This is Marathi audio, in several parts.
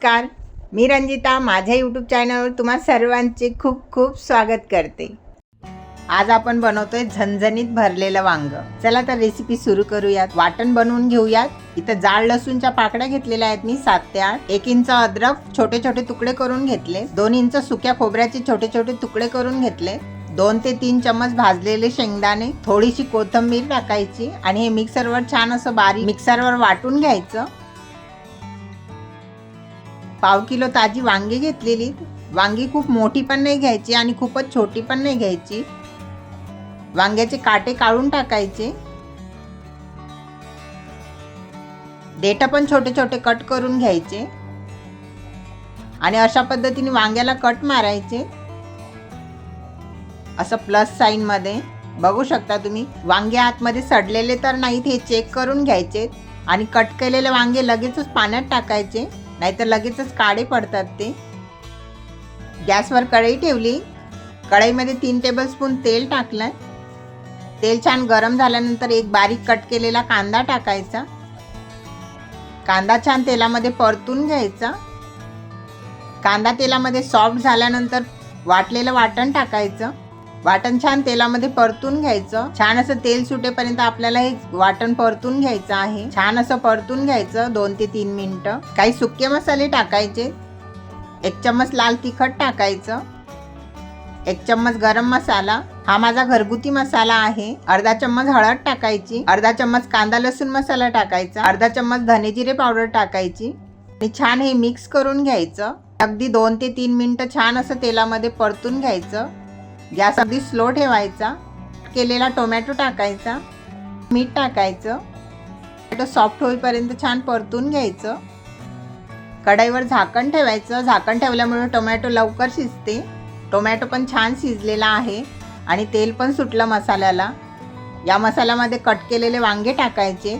नमस्कार. मी रंजिता माझ्या यूट्यूब चॅनलवर तुम्हा सर्वांचे खूप खूप स्वागत करते. आज आपण बनवतोय झणझणीत भरलेलं वांग. चला तर रेसिपी सुरू करूयात. वाटण बनवून घेऊयात. इथं जाड लसूणच्या पाकड्या घेतलेल्या आहेत मी सात ते आठ. एक इंच अद्रक छोटे छोटे तुकडे करून घेतले. दोन इंच सुक्या खोबऱ्याचे छोटे छोटे तुकडे करून घेतले. दोन ते तीन चमच भाजलेले शेंगदाणे थोडीशी कोथिंबीर टाकायची आणि हे मिक्सरवर छान असं बारीक मिक्सरवर वाटून घ्यायचं. पाव किलो ताजी वांगी घेतलेली. वांगी खूप मोठी पण नाही घ्यायची आणि खूपच छोटी पण नाही घ्यायची. वांग्याचे काटे काढून टाकायचे. देठ पण छोटे छोटे कट करून घ्यायचे. आणि अशा पद्धतीने वांग्याला कट मारायचे. असं प्लस साईन मध्ये. बघू शकता तुम्ही वांगे आतमध्ये सडलेले तर नाहीत हे चेक करून घ्यायचे. आणि कट केलेले वांगे लगेचच पाण्यात टाकायचे. नाहीतर लगेचच काळे पडतात ते. गॅसवर कढई ठेवली. कढईमध्ये तीन टेबलस्पून तेल टाकलं. तेल छान गरम झाल्यानंतर एक बारीक कट केलेला कांदा टाकायचा. कांदा छान तेलामध्ये परतून घ्यायचा. कांदा तेलामध्ये सॉफ्ट झाल्यानंतर वाटलेलं वाटण टाकायचं. वाटण छान तेलामध्ये परतून घ्यायचं. छान असं तेल सुटेपर्यंत आपल्याला हे वाटण परतून घ्यायचं आहे. छान असं परतून घ्यायचं दोन ते तीन मिनिटं. काही सुके मसाले टाकायचे. एक चम्मच लाल तिखट टाकायचं. एक चम्मच गरम मसाला. हा माझा घरगुती मसाला आहे. अर्धा चम्मच हळद टाकायची. अर्धा चम्मच कांदा लसूण मसाला टाकायचा. अर्धा चम्मच धनेजिरे पावडर टाकायची. आणि छान हे मिक्स करून घ्यायचं. अगदी दोन ते तीन मिनटं छान असं तेलामध्ये परतून घ्यायचं. गॅस अगदी स्लो ठेवायचा केलेला टोमॅटो टाकायचा मीठ टाकायचं टोमॅटो सॉफ्ट होईपर्यंत छान परतून घ्यायचं. कढईवर झाकण ठेवायचं झाकण ठेवल्यामुळे टोमॅटो लवकर शिजते. टोमॅटो पण छान शिजलेला आहे आणि तेल पण सुटलं मसाल्याला. या मसाल्यामध्ये कट केलेले वांगे टाकायचे.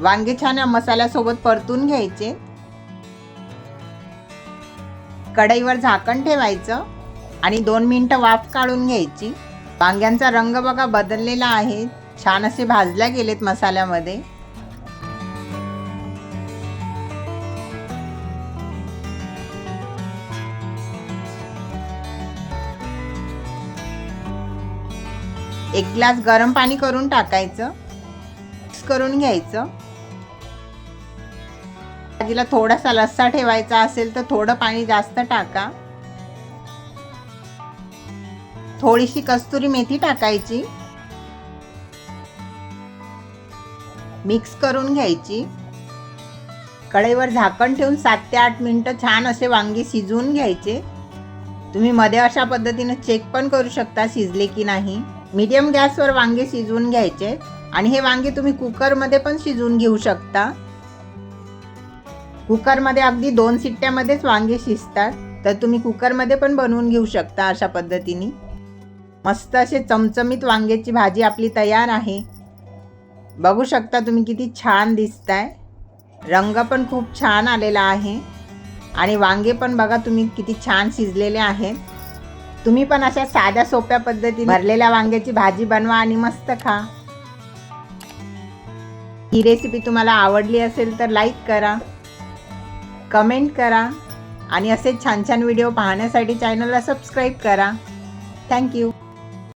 वांगे छान या मसाल्यासोबत परतून घ्यायचे. कढईवर झाकण ठेवायचं आणि दोन मिनटं वाफ काढून घ्यायची. वांग्यांचा रंग बघा बदललेला आहे. छान असे भाजल्या गेलेत मसाल्यामध्ये. एक ग्लास गरम पाणी करून टाकायचं. मिक्स करून घ्यायचं. भाजीला थोडासा लस्सा ठेवायचा असेल तर थोडं पाणी जास्त टाका. थोडीशी कस्तुरी मेथी टाकायची. मिक्स करून घ्यायची. कढईवर झाकण ठेवून सात ते आठ मिनटं छान असे वांगे शिजवून घ्यायचे. तुम्ही मध्ये अशा पद्धतीने चेक पण करू शकता शिजले की नाही. मीडियम गॅसवर वांगे शिजवून घ्यायचे. आणि हे वांगे तुम्ही कुकरमध्ये पण शिजवून घेऊ शकता. कुकरमध्ये अगदी दोन सिट्ट्यामध्येच वांगे शिजतात तर तुम्ही कुकरमध्ये पण बनवून घेऊ शकता अशा पद्धतीने. मस्त असे चमचमीत वांग्याची भाजी आपली तयार आहे. बघू शकता तुम्ही किती छान दिसत आहे रंग पण खूप छान आलेला आहे. आणि वांगे पण बघा तुम्ही किती छान शिजलेले आहेत. तुम्ही पण अशा साध्या सोप्या पद्धतीने भरलेल्या वांग्याची भाजी बनवा आणि मस्त खा. ही रेसिपी तुम्हाला आवडली असेल तर लाईक करा. कमेंट करा आणि असे छान छान व्हिडिओ पाहण्यासाठी चॅनलला सबस्क्राईब करा. थँक्यू